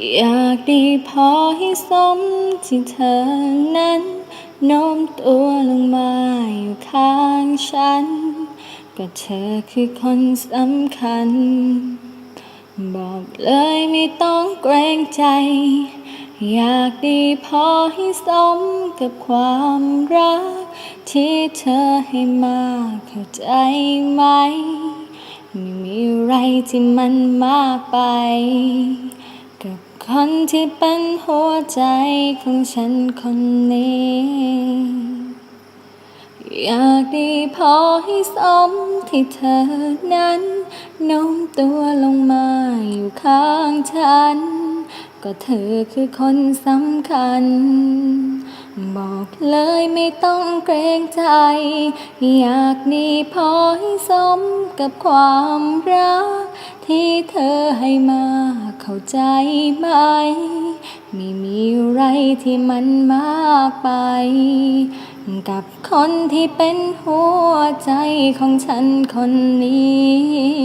อยากดีพอให้สมที่เธอนั้นโน้มตัวลงมาอยู่ข้างฉัน ก็เธอคือคนสำคัญ บอกเลยไม่ต้องเกรงใจ อยากดีพอให้สมกับความรัก ที่เธอให้มาเข้าใจไหม ไม่มีอะไรที่มันมากไป คนที่เป็นหัวใจของฉันคนนี้ อยากดีพอให้สมที่เธอนั้นโน้มตัวลงมาอยู่ข้างฉัน ก็เธอคือคนสำคัญ บอกเลยไม่ต้องเกรงใจ อยากดีพอให้สมกับความรัก ที่เธอให้มา เข้าใจไหม ไม่มีอะไรที่มันมากไป กับคนที่เป็นหัวใจของฉันคนนี้